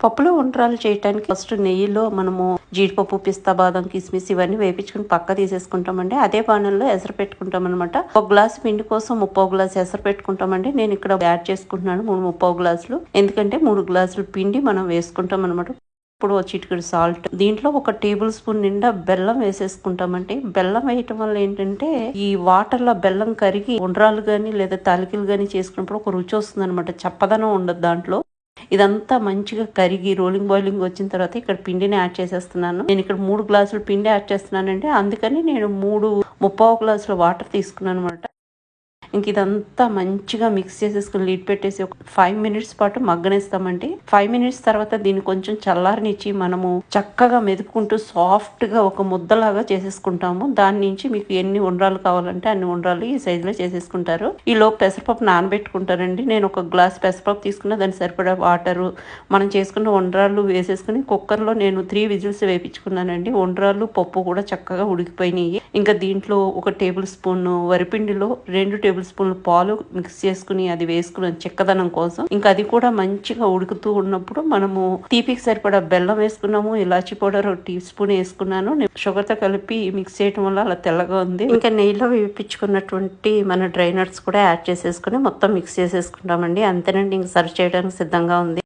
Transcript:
పప్పులో ఉండ్రాలు చేయడానికి ఫస్ట్ నెయ్యిలో మనము జీడిపప్పు పిస్తా బాదం కిస్మిస్ ఇవన్నీ వేపించుకుని పక్క తీసేసుకుంటామండి. అదే పానంలో ఎసరు పెట్టుకుంటాం అనమాట ఒక గ్లాస్ పిండి కోసం ముప్పో గ్లాస్ ఎసరు పెట్టుకుంటామండి. నేను ఇక్కడ యాడ్ చేసుకుంటున్నాను మూడు ముప్పో గ్లాసులు. ఎందుకంటే మూడు గ్లాసులు పిండి మనం వేసుకుంటాం అనమాట ఇప్పుడు ఒక చిటికెడు సాల్ట్. దీంట్లో ఒక టేబుల్ స్పూన్ నిండా బెల్లం వేసేసుకుంటామండి. బెల్లం వేయటం వల్ల ఏంటంటే ఈ వాటర్లో బెల్లం కరిగి ఉండ్రాలు కానీ లేదా తాలికలు కానీ చేసుకున్నప్పుడు ఒక రుచి వస్తుంది అనమాట చప్పదనం ఉండదు దాంట్లో. ఇదంతా మంచిగా కరిగి రోలింగ్ బాయిలింగ్ వచ్చిన తర్వాత ఇక్కడ పిండిని యాడ్ చేసేస్తున్నాను. నేను ఇక్కడ మూడు గ్లాసులు పిండి యాడ్ చేస్తున్నానండి. అందుకని నేను మూడు ముప్పావు గ్లాసుల వాటర్ తీసుకున్నాను అనమాట ఇంక ఇదంతా మంచిగా మిక్స్ చేసేసుకుని లీడ్ పెట్టేసి ఒక ఫైవ్ మినిట్స్ పాటు మగ్గనేస్తామండి. ఫైవ్ మినిట్స్ తర్వాత దీన్ని కొంచెం చల్లారనిచ్చి మనము చక్కగా మెదుపుకుంటూ సాఫ్ట్గా ఒక ముద్దలాగా చేసేసుకుంటాము. దాని నుంచి మీకు ఎన్ని ఉండ్రాలు కావాలంటే అన్ని ఉండ్రాలు ఈ సైజు లో చేసేసుకుంటారు. ఈ పెసరపప్పు నానబెట్టుకుంటారండి నేను ఒక గ్లాస్ పెసరపప్పు తీసుకున్న దాని సరిపడా వాటరు మనం చేసుకున్న ఉండ్రాళ్ళు వేసేసుకుని కుక్కర్లో నేను త్రీ విజిల్స్ వేపించుకున్నానండి. ఉండ్రాళ్ళు పప్పు కూడా చక్కగా ఉడికిపోయినాయి. ఇంకా దీంట్లో ఒక టేబుల్ స్పూన్ వరిపిండిలో రెండు టేబుల్ స్పూన్లు పాలు మిక్స్ చేసుకుని అది వేసుకున్న చెక్కదనం కోసం. ఇంకా అది కూడా మంచిగా ఉడుకుతూ ఉన్నప్పుడు మనము తీపికి సరిపడా బెల్లం వేసుకున్నాము ఇలాచి పౌడర్ ఒక టీ స్పూన్ వేసుకున్నాను. షుగర్తో కలిపి మిక్స్ చేయడం వల్ల అలా తెల్లగా ఉంది. ఇంకా నెయ్యిలో వేపించుకున్నటువంటి మన డ్రై నట్స్ కూడా యాడ్ చేసేసుకుని మొత్తం మిక్స్ చేసేసుకుంటామండి. అంతేనండి ఇంక సర్వ్ చేయడానికి సిద్ధంగా ఉంది.